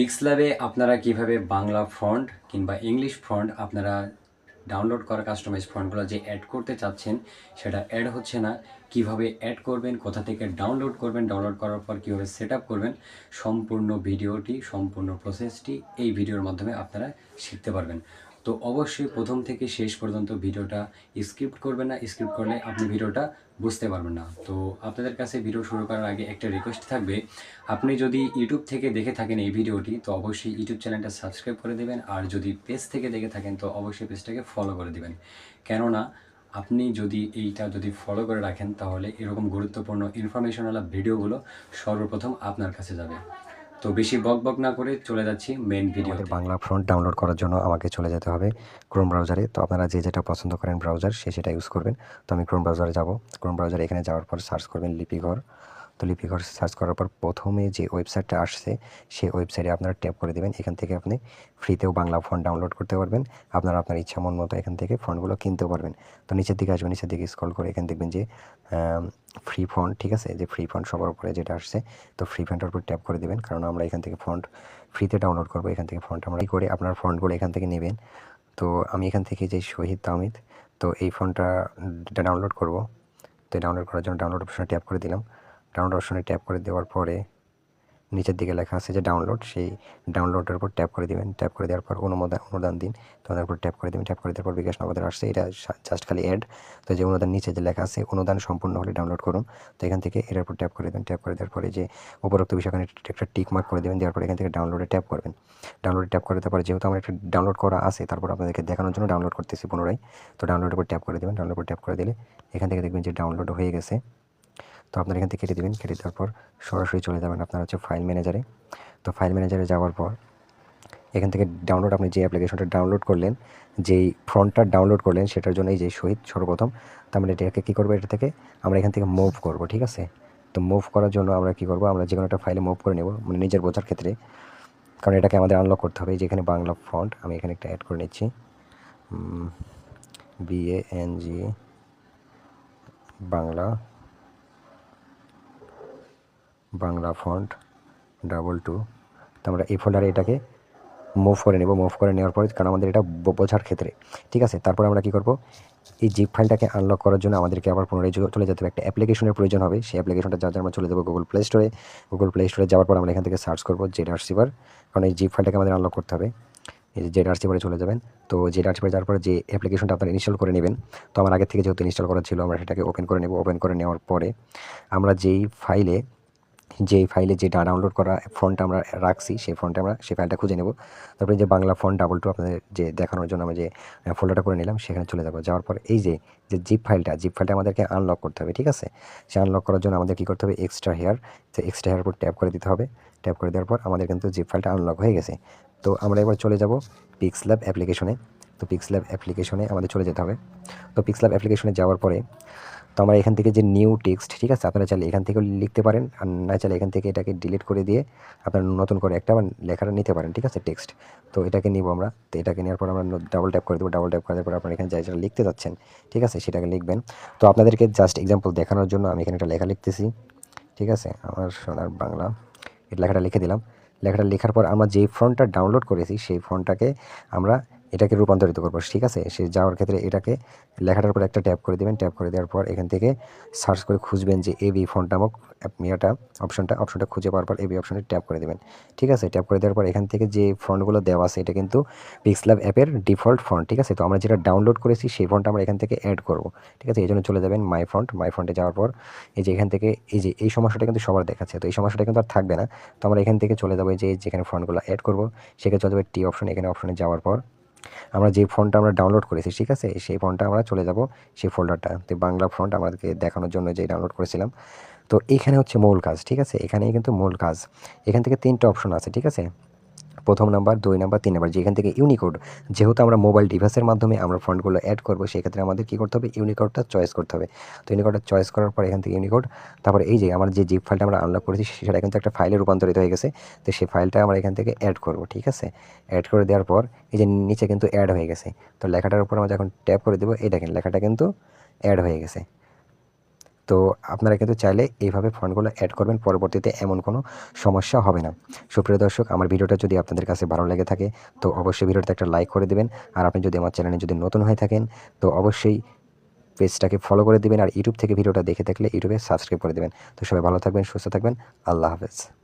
পিক্সল্যাবে আপনারা কীভাবে বাংলা ফন্ট কিংবা ইংলিশ ফন্ট আপনারা ডাউনলোড করা কাস্টমাইজ ফন্টগুলো যে অ্যাড করতে চাচ্ছেন, সেটা অ্যাড হচ্ছে না। কীভাবে অ্যাড করবেন, কোথা থেকে ডাউনলোড করবেন ডাউনলোড করার পর কীভাবে সেট করবেন, সম্পূর্ণ ভিডিওটি, সম্পূর্ণ প্রসেসটি এই ভিডিওর মাধ্যমে আপনারা শিখতে পারবেন। তো অবশ্যই প্রথম থেকে শেষ পর্যন্ত ভিডিওটা স্ক্রিপ্ট করবেন না স্ক্রিপ্ট করলে আপনি ভিডিওটা বুঝতে পারবেন না। তো আপনাদের কাছে ভিডিও শুরু করার আগে একটা রিকোয়েস্ট থাকবে, আপনি যদি ইউটিউব থেকে দেখে থাকেন এই ভিডিওটি, তো অবশ্যই ইউটিউব চ্যানেলটা সাবস্ক্রাইব করে দেবেন, আর যদি পেজ থেকে দেখে থাকেন, তো অবশ্যই পেজটাকে ফলো করে দিবেন। কেননা, আপনি যদি এইটা যদি ফলো করে রাখেন, তাহলে এরকম গুরুত্বপূর্ণ ইনফরমেশনাল ভিডিওগুলো সর্বপ্রথম আপনার কাছে যাবে। তো বেশি বক বক না করে চলে যাচ্ছি মেন ভিডিওতে বাংলা ফ্রন্ট ডাউনলোড করার জন্য আমাকে চলে যেতে হবে ক্রোম ব্রাউজারে তো আপনারা যে যেটা পছন্দ করেন ব্রাউজার সে সেটা ইউজ করবেন। তো আমি ক্রোম ব্রাউজারে যাব। ক্রোম ব্রাউজারে এখানে যাওয়ার পর সার্চ করবেন লিপিঘর তো লিপিঘর সার্চ করার পর প্রথমে যে ওয়েবসাইটটা আসছে, সেই ওয়েবসাইটে আপনারা ট্যাপ করে দেবেন। এখান থেকে আপনি ফ্রিতেও বাংলা ফন্ট ডাউনলোড করতে পারবেন। আপনারা আপনার ইচ্ছা মন মতো এখান থেকে ফন্টগুলো কিনতেও পারবেন। তো নিচের দিকে আসবেন, নিচের দিকে স্ক্রল করে এখানে দেখবেন যে ফ্রি ফন্ট ঠিক আছে? যে ফ্রি ফন্ট সবার উপরে যেটা আসছে, তো ফ্রি ফন্টের উপর ট্যাপ করে দেবেন। কারণ আমরা এখান থেকে ফন্ট ফ্রিতে ডাউনলোড করব, এখান থেকে ফন্ট আমরা করে আপনার ফন্টগুলো এখান থেকে নেবেন। তো আমি এখান থেকে যে শহীদ তামিদ তো এই ফোনটা ডাউনলোড করব। তো ডাউনলোড করার জন্য ডাউনলোড অপশনে ট্যাপ করে দিলাম। ডাউনলোড অপশনে ট্যাপ করে দেওয়ার পরে নিচের দিকে লেখা আছে যে ডাউনলোড সেই ডাউনলোডের উপর ট্যাপ করে দিবেন ট্যাপ করে দেওয়ার পর অনুমোদন অনুদান দিন তো ওদের উপর ট্যাপ করে দেবেন ট্যাপ করে দেওয়ার পর বিকাশ নগদের আসছে এটা জাস্ট খালি অ্যাড তো যে অনুদান নিচে যে লেখা আছে অনুদান সম্পূর্ণ হলে ডাউনলোড করুন তো এখান থেকে এটার উপর ট্যাপ করে দেবেন ট্যাপ করে দেওয়ার পরে যে উপরোক্ত বিষয়খানে একটা টিক মার্ক করে দেবেন দেওয়ার পর এখান থেকে ডাউনলোডে ট্যাপ করবেন ডাউনলোডে ট্যাপ করে দেওয়ার পরে যেহেতু আমার একটা ডাউনলোড করা আছে তারপর আপনাদেরকে দেখানোর জন্য ডাউনলোড করতেছি পুনরায় তো ডাউনলোডের উপর ট্যাপ করে দেবেন ডাউনলোড উপর ট্যাপ করে দিলে এখান থেকে দেখবেন যে ডাউনলোড হয়ে গেছে তো আপনার এখান থেকে কেটে দেবেন, কেটে দেওয়ার পর সরাসরি চলে যাবেন আপনার হচ্ছে ফাইল ম্যানেজারে তো ফাইল ম্যানেজারে যাওয়ার পর এখান থেকে ডাউনলোড আপনি যে অ্যাপ্লিকেশনটা ডাউনলোড করলেন, যেই ফ্রন্টটা ডাউনলোড করলেন, সেটার জন্য এই যে শহীদ সর্বপ্রথম তো আমরা এটাকে কী করব? এটা থেকে আমরা এখান থেকে মুভ করব, ঠিক আছে? তো মুভ করার জন্য আমরা কী করব? আমরা যে কোনো একটা ফাইলে মুভ করে নেব মানে নিজের বোঝার ক্ষেত্রে। কারণ এটাকে আমাদের আনলক করতে হবে যেখানে বাংলা ফন্ট আমি এখানে একটা অ্যাড করে নিচ্ছি। B A N G Bangla Bangla font double two তো আমরা এই ফোল্ডারে এটাকে মুভ করে নেব। মুভ করে নেওয়ার পরে কারণ আমাদের এটা বোঝার ক্ষেত্রে। ঠিক আছে? তারপর আমরা কি করব? এই জিপ ফাইলটাকে আনলক করার জন্য আমাদেরকে আবার পুনরায় চলে যেতে হবে। একটা অ্যাপ্লিকেশনের প্রয়োজন হবে। সেই অ্যাপ্লিকেশনটা যার জন্য আমরা চলে যাব গুগল প্লে স্টোরে গুগল প্লে স্টোরে যাওয়ার পর আমরা এখান থেকে সার্চ করব জেড আরসিভার কারণ এই জিপ ফাইলটাকে আমাদের আনলক করতে হবে। এই যে জেড আরসিভারে চলে যাবেন। তো জেড আরসিভারে যাওয়ার পরে যে অ্যাপ্লিকেশনটা আপনারা ইনস্টল করে নেবেন, তো আমার আগে থেকে যেহেতু ইনস্টল করা ছিল, আমরা সেটাকে ওপেন করে নেব। ওপেন করে নেওয়ার পরে আমরা যেই ফাইলে যে ফাইলে যেটা ডাউনলোড করা ফন্টটা আমরা রাখছি, সেই ফন্টে আমরা, সেই ফাইলটা খুঁজে নেব। তারপরে যে বাংলা ফন্ট ডাবল টু আপনাদের যে দেখানোর জন্য আমরা যে ফোল্ডারটা করে নিলাম, সেখানে চলে যাব। যাওয়ার পর এই যে যে জিপ ফাইলটা জিপ ফাইলটা আমাদেরকে আনলক করতে হবে, ঠিক আছে? সে আনলক করার জন্য আমাদের কী করতে হবে? এক্সট্রা হেয়ার তো এক্সট্রা হেয়ার উপর ট্যাপ করে দিতে হবে। ট্যাপ করে দেওয়ার পর আমাদের কিন্তু জিপ ফাইলটা আনলক হয়ে গেছে। তো আমরা এবার চলে যাব পিক্স ল্যাব অ্যাপ্লিকেশনে তো পিক্স ল্যাব অ্যাপ্লিকেশনে আমাদের চলে যেতে হবে। তো পিক্স ল্যাব অ্যাপ্লিকেশনে যাওয়ার পরে আমরা এখান থেকে যে নিউ টেক্সট ঠিক আছে? আপনারা চাইলে এখান থেকেও লিখতে পারেন, আর না চাইলে এখান থেকে এটাকে ডিলিট করে দিয়ে আপনারা নতুন করে একটা আবার লেখাটা নিতে পারেন, ঠিক আছে টেক্সট তো এটাকে নিব আমরা। তো এটাকে নেওয়ার পর আমরা ডাবল ট্যাপ করে দেবো ডাবল ট্যাপ করার পর আপনারা এখানে যা যেটা লিখতে যাচ্ছেন, ঠিক আছে, সেটাকে লিখবেন। তো আপনাদেরকে জাস্ট এক্সাম্পল দেখানোর জন্য আমি এখানে একটা লেখা লিখতেছি, ঠিক আছে? আমার সোনার বাংলা, এই লেখাটা লিখে দিলাম। লেখাটা লেখার পর আমরা যেই ফ্রন্টটা ডাউনলোড করেছি, সেই ফ্রন্টটাকে আমরা এটাকে রূপান্তরিত করব, ঠিক আছে? সে যাওয়ার ক্ষেত্রে এটাকে লেখাটার উপর একটা ট্যাপ করে দেবেন। ট্যাপ করে দেওয়ার পর এখান থেকে সার্চ করে খুঁজবেন যে এবি ফন্ট নামক ইয়েটা অপশনটা অপশনটা খুঁজে পাওয়ার পর এবি অপশনে ট্যাপ করে দেবেন, ঠিক আছে? ট্যাপ করে দেওয়ার পর এখান থেকে যে ফন্টগুলো দেওয়া আছে, এটা কিন্তু পিক্সল্যাব অ্যাপের ডিফল্ট ফন্ট ঠিক আছে? তো আমরা যেটা ডাউনলোড করেছি, সেই ফন্টটা আমরা এখান থেকে অ্যাড করব, ঠিক আছে? এই জন্য চলে যাবেন মাই ফন্ট মাই ফন্টে যাওয়ার পর এই যে এখান থেকে এই যে এই সমস্যাটা কিন্তু সবার দেখাচ্ছে, তো এই সমস্যাটা কিন্তু আর থাকবে না। তো আমরা এখান থেকে চলে যাব যে যেখানে ফন্টগুলো অ্যাড করব, সেখানে চলে যাবে টি অপশন এখানে অপশনে যাওয়ার পর আমরা যে ফোনটা আমরা ডাউনলোড করেছি, ঠিক আছে? সেই ফোনটা আমরা চলে যাব সেই ফোল্ডারটা তো বাংলা ফ্রন্ট আমাদেরকে দেখানোর জন্য যে ডাউনলোড করেছিলাম। তো এখানে হচ্ছে মূল কাজ, ঠিক আছে? এখানেই কিন্তু মূল কাজ। এখান থেকে তিনটা অপশন আছে, ঠিক আছে? প্রথম নাম্বার, দুই নাম্বার, তিন নাম্বার, যেখান থেকে ইউনিকোড যেহেতু আমরা মোবাইল ডিভাইসের মাধ্যমে আমরা ফন্টগুলো অ্যাড করব, সেক্ষেত্রে আমাদের কী করতে হবে? ইউনিকোডটা চয়েস করতে হবে। তো ইউনিকোডটা চয়েস করার পর এখান থেকে ইউনিকোড তারপর এই যে আমার যে জিপ ফাইলটা আমরা আনলক করেছি, সেটা কিন্তু একটা ফাইলে রূপান্তরিত হয়ে গেছে। তো সেই ফাইলটা আমরা এখান থেকে অ্যাড করব, ঠিক আছে? অ্যাড করে দেওয়ার পর এই যে নিচে কিন্তু অ্যাড হয়ে গেছে। তো লেখাটার উপর আমরা যখন ট্যাপ করে দেবো এই দেখেন লেখাটা কিন্তু অ্যাড হয়ে গেছে। তো আপনারা কিন্তু চাইলে এইভাবে ফন্টগুলো অ্যাড করবেন, পরবর্তীতে এমন কোনো সমস্যা হবে না। সুপ্রিয় দর্শক, আমার ভিডিওটা যদি আপনাদের কাছে ভালো লেগে থাকে, তো অবশ্যই ভিডিওতে একটা লাইক করে দেবেন। আর আপনি যদি আমার চ্যানেলে যদি নতুন হয়ে থাকেন, তো অবশ্যই পেজটাকে ফলো করে দেবেন। আর ইউটিউব থেকে ভিডিওটা দেখে থাকলে ইউটিউবে সাবস্ক্রাইব করে দেবেন। তো সবাই ভালো থাকবেন, সুস্থ থাকবেন। আল্লাহ হাফেজ।